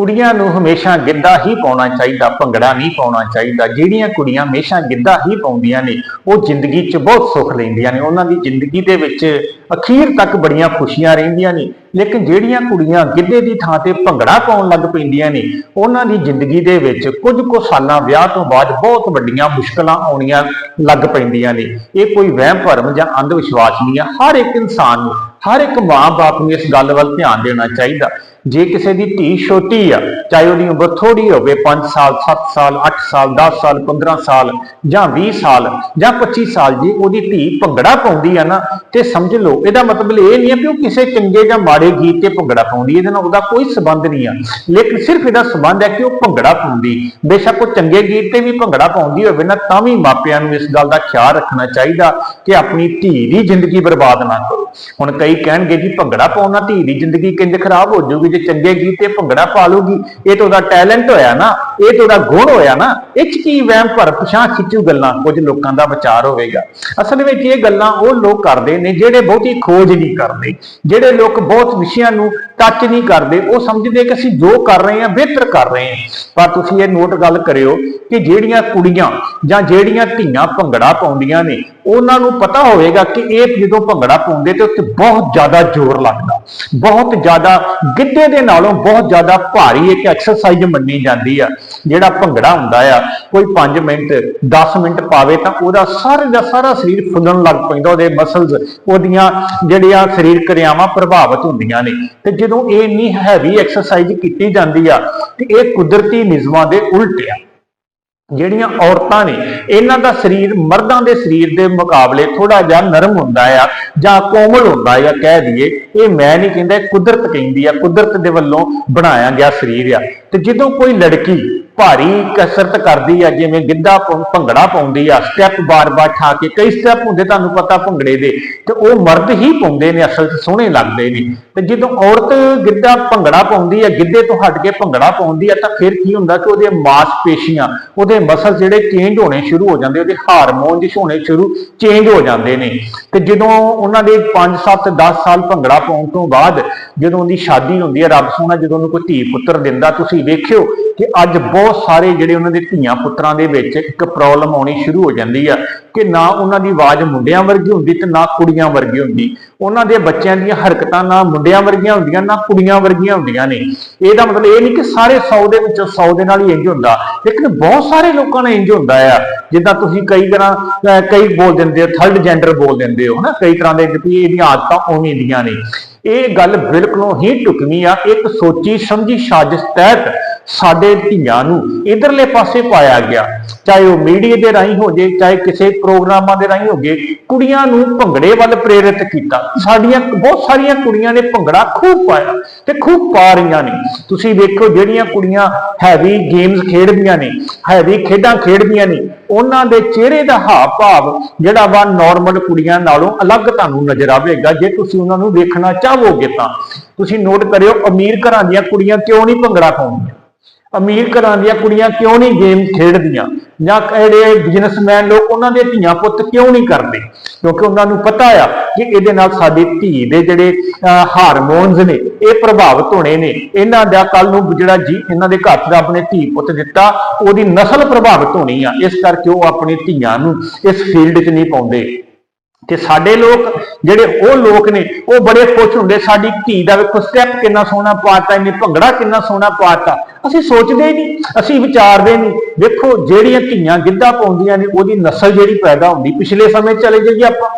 ਕੁੜੀਆਂ ਨੂੰ ਹਮੇਸ਼ਾ ਗਿੱਧਾ ਹੀ ਪਾਉਣਾ ਚਾਹੀਦਾ, ਭੰਗੜਾ ਨਹੀਂ ਪਾਉਣਾ ਚਾਹੀਦਾ। ਜਿਹੜੀਆਂ ਕੁੜੀਆਂ ਹਮੇਸ਼ਾ ਗਿੱਧਾ ਹੀ ਪਾਉਂਦੀਆਂ ਨੇ, ਉਹ ਜ਼ਿੰਦਗੀ 'ਚ ਬਹੁਤ ਸੁੱਖ ਲੈਂਦੀਆਂ ਨੇ। ਉਹਨਾਂ ਦੀ ਜ਼ਿੰਦਗੀ ਦੇ ਵਿੱਚ ਅਖੀਰ ਤੱਕ ਬੜੀਆਂ ਖੁਸ਼ੀਆਂ ਰਹਿੰਦੀਆਂ ਨੇ। ਲੇਕਿਨ ਜਿਹੜੀਆਂ ਕੁੜੀਆਂ ਗਿੱਧੇ ਦੀ ਥਾਂ ਤੇ ਭੰਗੜਾ ਪਾਉਣ ਲੱਗ ਪੈਂਦੀਆਂ ਨੇ, ਉਹਨਾਂ ਦੀ ਜ਼ਿੰਦਗੀ ਦੇ ਵਿੱਚ ਕੁਝ ਕੁ ਸਾਲਾਂ ਵਿਆਹ ਤੋਂ ਬਾਅਦ ਬਹੁਤ ਵੱਡੀਆਂ ਮੁਸ਼ਕਲਾਂ ਆਉਣੀਆਂ ਲੱਗ ਪੈਂਦੀਆਂ ਨੇ। ਇਹ ਕੋਈ ਵਹਿਮ ਭਰਮ ਜਾਂ ਅੰਧ ਵਿਸ਼ਵਾਸ ਨਹੀਂ ਹੈ ਹਰ ਇੱਕ ਇਨਸਾਨ ਨੂੰ, ਹਰ ਇੱਕ ਮਾਂ-ਬਾਪ ਨੂੰ ਇਸ ਗੱਲ ਵੱਲ ਧਿਆਨ ਦੇਣਾ ਚਾਹੀਦਾ। ਜੇ ਕਿਸੇ ਦੀ ਧੀ ਛੋਟੀ ਆ, ਚਾਹੇ ਉਹਦੀ ਉਮਰ ਥੋੜੀ ਹੋਵੇ 5 ਸਾਲ 7 ਸਾਲ 8 ਸਾਲ 10 ਸਾਲ 15 ਸਾਲ ਜਾਂ 20 ਸਾਲ ਜਾਂ 25 ਸਾਲ, ਜੇ ਉਹਦੀ ਧੀ ਭੰਗੜਾ ਪਾਉਂਦੀ ਆ ਨਾ, ਤੇ ਸਮਝ ਲਓ, ਇਹਦਾ ਮਤਲਬ ਇਹ ਨਹੀਂ ਹੈ ਕਿ ਉਹ ਕਿਸੇ ਚੰਗੇ ਜਾਂ ਮਾੜੇ ਗੀਤ ਤੇ ਭੰਗੜਾ ਪਾਉਂਦੀ, ਇਹਦੇ ਨਾਲ ਉਹਦਾ ਕੋਈ ਸਬੰਧ ਨਹੀਂ ਆ। ਲੇਕਿਨ ਸਿਰਫ ਇਹਦਾ ਸਬੰਧ ਹੈ ਕਿ ਉਹ ਭੰਗੜਾ ਪਾਉਂਦੀ। ਬੇਸ਼ੱਕ ਉਹ ਚੰਗੇ ਗੀਤ ਤੇ ਵੀ ਭੰਗੜਾ ਪਾਉਂਦੀ ਹੋਵੇ ਨਾ, ਤਾਂ ਵੀ ਮਾਪਿਆਂ ਨੂੰ ਇਸ ਗੱਲ ਦਾ ਖਿਆਲ ਰੱਖਣਾ ਚਾਹੀਦਾ ਕਿ ਆਪਣੀ ਧੀ ਦੀ ਜ਼ਿੰਦਗੀ ਬਰਬਾਦ ਨਾ ਕਰੋ। ਹੁਣ ਕਈ ਕਹਿਣਗੇ ਜੀ, ਭੰਗੜਾ ਪਾਉਣਾ ਧੀ ਦੀ ਜ਼ਿੰਦਗੀ ਕਿੰਜ ਖਰਾਬ ਹੋ ਜਾਊਗੀ। ਜੇ ਚੰਗੇ ਗੀਤ ਤੇ ਭੰਗੜਾ ਪਾ ਲੂਗੀ ਇਹ ਤਾਂ ਉਹਦਾ ਟੈਲੈਂਟ ਹੋਇਆ ਨਾ। ਇਹ ਤਾਂ ਉਹਦਾ ਗੁਣ ਹੋਇਆ ਨਾ, ਇਹ 'ਚ ਕੀ ਵਹਿਮ ਭਰ ਪਛਾਂ ਖਿੱਚੂ ਗੱਲਾਂ ਕੁਝ ਲੋਕਾਂ ਦਾ ਵਿਚਾਰ ਹੋਵੇਗਾ। ਅਸਲ ਵਿੱਚ ਇਹ ਗੱਲਾਂ ਉਹ ਲੋਕ ਕਰਦੇ ਨੇ ਜਿਹੜੇ ਬਹੁਤੀ ਖੋਜ ਨਹੀਂ ਕਰਦੇ, ਜਿਹੜੇ ਲੋਕ ਬਹੁਤ ਵਿਸ਼ਿਆਂ ਨੂੰ ਟੱਚ ਨਹੀਂ ਕਰਦੇ, ਉਹ ਸਮਝਦੇ ਕਿ ਅਸੀਂ ਜੋ ਕਰ ਰਹੇ ਹਾਂ, ਬਿਹਤਰ ਕਰ ਰਹੇ ਹਾਂ। ਪਰ ਤੁਸੀਂ ਇਹ ਨੋਟ ਗੱਲ ਕਰਿਓ ਕਿ ਜਿਹੜੀਆਂ ਕੁੜੀਆਂ ਜਾਂ ਜਿਹੜੀਆਂ ਧੀਆਂ ਭੰਗੜਾ ਪਾਉਂਦੀਆਂ ਨੇ, ਉਹਨਾਂ ਨੂੰ ਪਤਾ ਹੋਵੇਗਾ ਕਿ ਇਹ ਜਦੋਂ ਭੰਗੜਾ ਪਾਉਂਦੇ ਤੇ ਉੱਤੇ ਬਹੁਤ ਜ਼ਿਆਦਾ ਜ਼ੋਰ ਲੱਗਦਾ, ਬਹੁਤ ਜ਼ਿਆਦਾ ਗਿੱਧੇ ਦੇ ਨਾਲੋਂ ਬਹੁਤ ਜ਼ਿਆਦਾ ਭਾਰੀ ਇੱਕ ਐਕਸਰਸਾਈਜ਼ ਮੰਨੀ ਜਾਂਦੀ ਆ। ਜਿਹੜਾ ਭੰਗੜਾ ਹੁੰਦਾ ਆ, ਕੋਈ 5 ਮਿੰਟ 10 ਮਿੰਟ ਪਾਵੇ ਤਾਂ ਉਹਦਾ ਸਾਰੇ ਦਾ ਸਾਰਾ ਸਰੀਰ ਫੁੱਲਣ ਲੱਗ ਪੈਂਦਾ, ਉਹਦੇ ਮਸਲਸ ਉਹਦੀਆਂ ਜਿਹੜੀਆਂ ਸਰੀਰ ਕਿਰਿਆਵਾਂ ਪ੍ਰਭਾਵਿਤ ਹੁੰਦੀਆਂ ਨੇ। ਤੇ ਜਦੋਂ ਇਹ ਇੰਨੀ ਹੈਵੀ ਐਕਸਰਸਾਈਜ਼ ਕੀਤੀ ਜਾਂਦੀ ਆ, ਤੇ ਇਹ ਕੁਦਰਤੀ ਨਿਯਮਾਂ ਦੇ ਉਲਟ ਆ। ਜਿਹੜੀਆਂ ਔਰਤਾਂ ਨੇ, ਇਹਨਾਂ ਦਾ ਸਰੀਰ, ਮਰਦਾਂ ਦੇ ਸਰੀਰ ਦੇ ਮੁਕਾਬਲੇ ਥੋੜਾ ਜਿਹਾ ਨਰਮ ਹੁੰਦਾ ਆ, ਜਾਂ ਕੋਮਲ ਹੁੰਦਾ ਆ, ਕਹਿ ਦਈਏ। ਇਹ ਮੈਂ ਨਹੀਂ ਕਹਿੰਦਾ ਕੁਦਰਤ ਕਹਿੰਦੀ ਆ, ਕੁਦਰਤ ਦੇ ਵੱਲੋਂ ਬਣਾਇਆ ਗਿਆ ਸਰੀਰ ਆ। ਤੇ ਜਦੋਂ ਕੋਈ ਲੜਕੀ ਭਾਰੀ ਕਸਰਤ ਕਰਦੀ ਆ, ਜਿਵੇਂ ਗਿੱਧਾ ਭੰਗੜਾ ਪਾਉਂਦੀ ਆ ਸਟੈਪ ਬਾਰ-ਬਾਰ ਠਾ ਕੇ, ਕਈ ਸਟੈਪ ਹੁੰਦੇ ਤੁਹਾਨੂੰ ਪਤਾ ਭੰਗੜੇ ਦੇ, ਤੇ ਉਹ ਮਰਦ ਹੀ ਪਾਉਂਦੇ ਨੇ, ਅਸਲ 'ਚ ਸੋਹਣੇ ਲੱਗਦੇ ਨੇ। ਤੇ ਜਦੋਂ ਔਰਤ ਗਿੱਧਾ ਭੰਗੜਾ ਪਾਉਂਦੀ ਆ, ਗਿੱਧੇ ਤੋਂ ਹਟ ਕੇ ਭੰਗੜਾ ਪਾਉਂਦੀ ਆ, ਤਾਂ ਫਿਰ ਕੀ ਹੁੰਦਾ ਕਿ ਉਹਦੇ ਮਾਸਪੇਸ਼ੀਆਂ, ਉਹਦੇ ਮਸਲ ਜਿਹੜੇ ਚੇਂਜ ਹੋਣੇ ਸ਼ੁਰੂ ਹੋ ਜਾਂਦੇ, ਉਹਦੇ ਹਾਰਮੋਨ ਜਿਸ ਹੋਣੇ ਸ਼ੁਰੂ ਚੇਂਜ ਹੋ ਜਾਂਦੇ ਨੇ। ਤੇ ਜਦੋਂ ਉਹਨਾਂ ਦੇ 5 7 10 ਸਾਲ ਭੰਗੜਾ ਪਾਉਣ ਤੋਂ ਬਾਅਦ ਜਦੋਂ ਉਹਦੀ ਸ਼ਾਦੀ ਹੁੰਦੀ ਹੈ ਰੱਬ ਸੋਹਣਾ ਜਦੋਂ ਉਹਨੂੰ ਕੋਈ ਧੀ ਪੁੱਤਰ ਦਿੰਦਾ, ਤੁਸੀਂ ਵੇਖਿਓ ਕਿ ਅੱਜ ਬਹੁਤ ਸਾਰੇ ਜਿਹੜੇ ਉਹਨਾਂ ਦੇ ਧੀਆਂ ਪੁੱਤਰਾਂ ਦੇ ਵਿੱਚ ਇੱਕ ਪ੍ਰੋਬਲਮ ਆਉਣੀ ਸ਼ੁਰੂ ਹੋ ਜਾਂਦੀ ਆ ਕਿ ਨਾ ਉਹਨਾਂ ਦੀ ਆਵਾਜ਼ ਮੁੰਡਿਆਂ ਵਰਗੀ ਹੁੰਦੀ ਤੇ ਨਾ ਕੁੜੀਆਂ ਵਰਗੀ ਹੁੰਦੀ। ਉਹਨਾਂ ਦੇ ਬੱਚਿਆਂ ਦੀਆਂ ਹਰਕਤਾਂ ਨਾ ਮੁੰਡਿਆਂ ਵਰਗੀਆਂ ਹੁੰਦੀਆਂ, ਨਾ ਕੁੜੀਆਂ ਵਰਗੀਆਂ ਹੁੰਦੀਆਂ ਨੇ। ਇਹਦਾ ਮਤਲਬ ਇਹ ਨਹੀਂ ਕਿ ਸਾਰੇ 100 ਦੇ ਵਿੱਚੋਂ 100 ਦੇ ਨਾਲ ਹੀ ਇੰਜ ਹੁੰਦਾ, ਲੇਕਿਨ ਬਹੁਤ ਸਾਰੇ ਲੋਕਾਂ ਨਾਲ ਇੰਜ ਹੁੰਦਾ ਆ। ਜਿੱਦਾਂ ਤੁਸੀਂ ਕਈ ਤਰ੍ਹਾਂ, ਅਹ, ਕਈ ਬੋਲ ਦਿੰਦੇ ਹੋ ਥਰਡ ਜੈਂਡਰ ਬੋਲ ਦਿੰਦੇ ਹੋ, ਹਨਾ? ਕਈ ਤਰ੍ਹਾਂ ਦੇ ਵੀ ਇਹਦੀਆਂ ਆਦਤਾਂ ਉਵੇਂ ਦੀਆਂ ਨੇ। ਇਹ ਗੱਲ ਬਿਲਕੁਲੋਂ ਹੀ ਢੁਕਵੀਂ ਆ। ਇੱਕ ਸੋਚੀ ਸਮਝੀ ਸਾਜ਼ਿਸ਼ ਤਹਿਤ ਸਾਡੇ ਧੀਆਂ ਨੂੰ ਇਧਰਲੇ ਪਾਸੇ ਪਾਇਆ ਗਿਆ। ਚਾਹੇ ਉਹ ਮੀਡੀਆ ਦੇ ਰਾਹੀਂ ਹੋ ਜੇ, ਚਾਹੇ ਕਿਸੇ ਪ੍ਰੋਗਰਾਮਾਂ ਦੇ ਰਾਹੀਂ ਹੋ ਜੇ, ਕੁੜੀਆਂ ਨੂੰ ਭੰਗੜੇ ਵੱਲ ਪ੍ਰੇਰਿਤ ਕੀਤਾ। ਸਾਡੀਆਂ, ਬਹੁਤ ਸਾਰੀਆਂ ਕੁੜੀਆਂ ਨੇ ਭੰਗੜਾ ਖੂਬ ਪਾਇਆ ਤੇ ਖੂਬ ਪਾ ਰਹੀਆਂ ਨੇ। ਤੁਸੀਂ ਵੇਖੋ ਜਿਹੜੀਆਂ ਕੁੜੀਆਂ ਹੈਵੀ ਗੇਮਸ ਖੇਡਦੀਆਂ ਨੇ ਹੈਵੀ ਖੇਡਾਂ ਖੇਡਦੀਆਂ ਨੇ। ਉਹਨਾਂ ਦੇ ਚਿਹਰੇ ਦਾ ਹਾਵ ਭਾਵ ਜਿਹੜਾ ਵਾ ਨਾਰਮਲ ਕੁੜੀਆਂ ਨਾਲੋਂ ਅਲੱਗ ਤੁਹਾਨੂੰ ਨਜ਼ਰ ਆਵੇਗਾ। ਜੇ ਤੁਸੀਂ ਉਹਨਾਂ ਨੂੰ ਵੇਖਣਾ ਚਾਹੋਗੇ ਤਾਂ। ਤੁਸੀਂ ਨੋਟ ਕਰਿਓ, ਅਮੀਰ ਘਰਾਂ ਦੀਆਂ ਕੁੜੀਆਂ ਕਿਉਂ ਨਹੀਂ ਭੰਗੜਾ ਪਾਉਂਦੀਆਂ? ਅਮੀਰ ਘਰਾਂ ਦੀਆਂ ਕੁੜੀਆਂ ਕਿਉਂ ਨਹੀਂ ਗੇਮ ਖੇਡਦੀਆਂ? ਜਾਂ ਜਿਹੜੇ ਬਿਜ਼ਨਸਮੈਨ ਲੋਕ, ਉਹਨਾਂ ਦੇ ਧੀਆਂ ਪੁੱਤ ਕਿਉਂ ਨਹੀਂ ਕਰਦੇ? ਕਿਉਂਕਿ ਉਹਨਾਂ ਨੂੰ ਪਤਾ ਆ ਕਿ ਇਹਦੇ ਨਾਲ ਸਾਡੀ ਧੀ ਦੇ ਜਿਹੜੇ ਹਾਰਮੋਨਸ ਨੇ, ਇਹ ਪ੍ਰਭਾਵਿਤ ਹੋਣੇ ਨੇ। ਇਹਨਾਂ ਦਾ ਕੱਲ ਨੂੰ ਜਿਹੜਾ ਜੀ, ਇਹਨਾਂ ਦੇ ਘਰ ਦਾ ਆਪਣੇ ਧੀ ਪੁੱਤ ਦਿੱਤਾ, ਉਹਦੀ ਨਸਲ ਪ੍ਰਭਾਵਿਤ ਹੋਣੀ ਆ। ਇਸ ਕਰਕੇ ਉਹ ਆਪਣੀ ਧੀਆਂ ਨੂੰ ਇਸ ਫੀਲਡ 'ਚ ਨਹੀਂ ਪਾਉਂਦੇ। ਤੇ ਸਾਡੇ ਲੋਕ ਜਿਹੜੇ ਉਹ ਲੋਕ ਨੇ, ਉਹ ਬੜੇ ਖੁਸ਼ ਹੁੰਦੇ, ਸਾਡੀ ਧੀ ਦਾ ਵੇਖੋ ਸਟੈਪ ਕਿੰਨਾ ਸੋਹਣਾ ਪਾਤਾ, ਇਹਨੇ ਭੰਗੜਾ ਕਿੰਨਾ ਸੋਹਣਾ ਪਾਤਾ। ਅਸੀਂ ਸੋਚਦੇ ਹੀ ਨਹੀਂ, ਅਸੀਂ ਵਿਚਾਰਦੇ ਨਹੀਂ। ਵੇਖੋ, ਜਿਹੜੀਆਂ ਧੀਆਂ ਗਿੱਧਾ ਪਾਉਂਦੀਆਂ ਨੇ, ਉਹਦੀ ਨਸਲ ਜਿਹੜੀ ਪੈਦਾ ਹੁੰਦੀ, ਪਿਛਲੇ ਸਮੇਂ ਚਲੇ ਜਾਈਏ ਆਪਾਂ।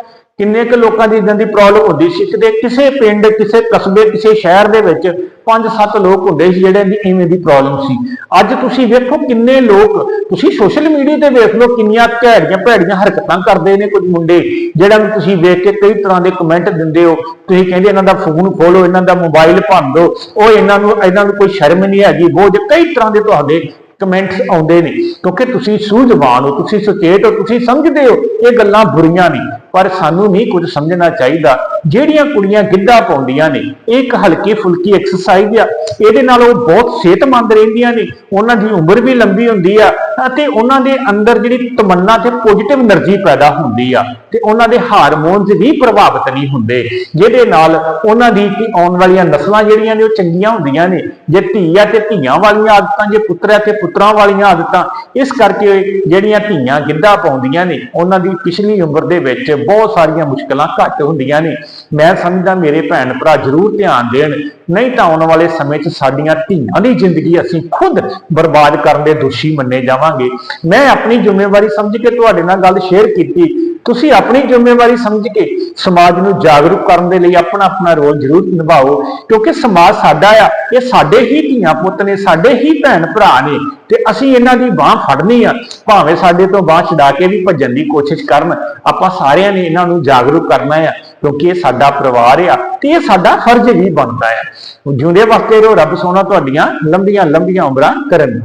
ਕਿੰਨੇ ਕੁ ਲੋਕਾਂ ਦੀ ਇਦਾਂ ਦੀ ਪ੍ਰੋਬਲਮ ਹੁੰਦੀ ਸੀ? ਕਿਤੇ ਕਿਸੇ ਪਿੰਡ, ਕਿਸੇ ਕਸਬੇ, ਕਿਸੇ ਸ਼ਹਿਰ ਦੇ ਵਿੱਚ ਪੰਜ ਸੱਤ ਲੋਕ ਹੁੰਦੇ ਸੀ ਜਿਹੜਿਆਂ ਦੀ ਇਵੇਂ ਦੀ ਪ੍ਰੋਬਲਮ ਸੀ। ਅੱਜ ਤੁਸੀਂ ਵੇਖੋ ਕਿੰਨੇ ਲੋਕ, ਤੁਸੀਂ ਸੋਸ਼ਲ ਮੀਡੀਆ ਤੇ ਵੇਖ ਲਓ ਕਿੰਨੀਆਂ ਭੈੜੀਆਂ ਭੈੜੀਆਂ ਹਰਕਤਾਂ ਕਰਦੇ ਨੇ ਕੁਝ ਮੁੰਡੇ, ਜਿਹੜਾ ਨੂੰ ਤੁਸੀਂ ਵੇਖ ਕੇ ਕਈ ਤਰ੍ਹਾਂ ਦੇ ਕਮੈਂਟ ਦਿੰਦੇ ਹੋ। ਤੁਸੀਂ ਕਹਿੰਦੇ ਇਹਨਾਂ ਦਾ ਫੋਨ ਖੋਲੋ ਇਹਨਾਂ ਦਾ ਮੋਬਾਈਲ ਭੰਨ ਦਿਓ। ਉਹ ਇਹਨਾਂ ਨੂੰ ਇਹਨਾਂ ਨੂੰ ਕੋਈ ਸ਼ਰਮ ਨਹੀਂ ਹੈਗੀ। ਬੋਝ ਕਈ ਤਰ੍ਹਾਂ ਦੇ ਤੁਹਾਡੇ ਕਮੈਂਟਸ ਆਉਂਦੇ ਨੇ। ਕਿਉਂਕਿ ਤੁਸੀਂ ਸੂਝਵਾਨ ਹੋ, ਤੁਸੀਂ ਸੁਚੇਤ ਹੋ, ਤੁਸੀਂ ਸਮਝਦੇ ਹੋ ਇਹ ਗੱਲਾਂ ਬੁਰੀਆਂ ਨੇ, ਪਰ ਸਾਨੂੰ ਨਹੀਂ ਕੁਝ ਸਮਝਣਾ ਚਾਹੀਦਾ। ਜਿਹੜੀਆਂ ਕੁੜੀਆਂ ਗਿੱਧਾ ਪਾਉਂਦੀਆਂ ਨੇ, ਇਹ ਇੱਕ ਹਲਕੀ ਫੁਲਕੀ ਐਕਸਰਸਾਈਜ਼ ਆ। ਇਹਦੇ ਨਾਲ ਉਹ ਬਹੁਤ ਸਿਹਤਮੰਦ ਰਹਿੰਦੀਆਂ ਨੇ। ਉਹਨਾਂ ਦੀ ਉਮਰ ਵੀ ਲੰਬੀ ਹੁੰਦੀ ਆ ਅਤੇ ਉਹਨਾਂ ਦੇ ਅੰਦਰ ਜਿਹੜੀ ਤਮੰਨਾ ਤੇ ਪੋਜ਼ਿਟਿਵ એનર્ਜੀ ਪੈਦਾ ਹੁੰਦੀ ਆ ਤੇ ਉਹਨਾਂ ਦੇ ਹਾਰਮੋਨਸ ਵੀ ਪ੍ਰਭਾਵਿਤ ਨਹੀਂ ਹੁੰਦੇ, ਜਿਹਦੇ ਨਾਲ ਉਹਨਾਂ ਦੀ ਆਉਣ ਵਾਲੀਆਂ ਨਸਲਾਂ ਜਿਹੜੀਆਂ ਨੇ ਉਹ ਚੰਗੀਆਂ ਹੁੰਦੀਆਂ ਨੇ। ਜੇ ਧੀਆ ਤੇ ਧੀਆਂ ਵਾਲੀਆਂ ਆਦਤਾਂ, ਜੇ ਪੁੱਤਰਾ ਤੇ ਪੁੱਤਰਾਂ ਵਾਲੀਆਂ ਆਦਤਾਂ, ਇਸ ਕਰਕੇ ਜਿਹੜੀਆਂ ਧੀਆਂ ਗਿੱਧਾ ਪਾਉਂਦੀਆਂ ਨੇ, ਉਹਨਾਂ ਦੀ ਪਿਛਲੀ ਉਮਰ ਦੇ ਵਿੱਚ ਬਹੁਤ ਸਾਰੀਆਂ ਮੁਸ਼ਕਲਾਂ ਘੱਟ ਹੁੰਦੀਆਂ ਨੇ। ਮੈਂ ਸਮਝਦਾ ਮੇਰੇ ਭੈਣ ਭਰਾ ਜ਼ਰੂਰ ਧਿਆਨ ਦੇਣ। ਨਹੀਂ ਤਾਂ ਆਉਣ ਵਾਲੇ ਸਮੇਂ 'ਚ ਸਾਡੀਆਂ ਧੀਆਂ ਦੀ ਜ਼ਿੰਦਗੀ ਅਸੀਂ ਖੁਦ ਬਰਬਾਦ ਕਰਨ ਦੇ ਦੋਸ਼ੀ ਮੰਨੇ ਜਾਵਾਂਗੇ। ਮੈਂ ਆਪਣੀ ਜ਼ਿੰਮੇਵਾਰੀ ਸਮਝ ਕੇ ਤੁਹਾਡੇ ਨਾਲ ਗੱਲ ਸ਼ੇਅਰ ਕੀਤੀ। ਤੁਸੀਂ ਆਪਣੀ ਜ਼ਿੰਮੇਵਾਰੀ ਸਮਝ ਕੇ ਸਮਾਜ ਨੂੰ ਜਾਗਰੂਕ ਕਰਨ ਦੇ ਲਈ ਆਪਣਾ ਆਪਣਾ ਰੋਲ ਜ਼ਰੂਰ ਨਿਭਾਓ, ਕਿਉਂਕਿ ਸਮਾਜ ਸਾਡਾ ਆ, ਇਹ ਸਾਡੇ ਹੀ ਧੀਆਂ ਪੁੱਤ ਨੇ, ਸਾਡੇ ਹੀ ਭੈਣ ਭਰਾ ਨੇ ਤੇ ਅਸੀਂ ਇਹਨਾਂ ਦੀ ਬਾਹ ਫੜਨੀ ਆ, ਭਾਵੇਂ ਸਾਡੇ ਤੋਂ ਬਾਹ ਛਡਾ ਕੇ ਵੀ ਭੱਜਣ ਦੀ ਕੋਸ਼ਿਸ਼ ਕਰਨ, ਆਪਾਂ ਸਾਰਿਆਂ ਨੇ ਇਹਨਾਂ ਨੂੰ ਜਾਗਰੂਕ ਕਰਨਾ ਆ, ਕਿਉਂਕਿ ਇਹ ਸਾਡਾ ਪਰਿਵਾਰ ਆ ਤੇ ਇਹ ਸਾਡਾ ਫਰਜ਼ ਵੀ ਬਣਦਾ ਆ। ਜਿਉਂਦੇ ਵਕਤੇ ਰਹੋ ਰੱਬ ਸੋਨਾ ਤੁਹਾਡੀਆਂ ਲੰਬੀਆਂ ਲੰਬੀਆਂ ਉਮਰਾਂ ਕਰਨ।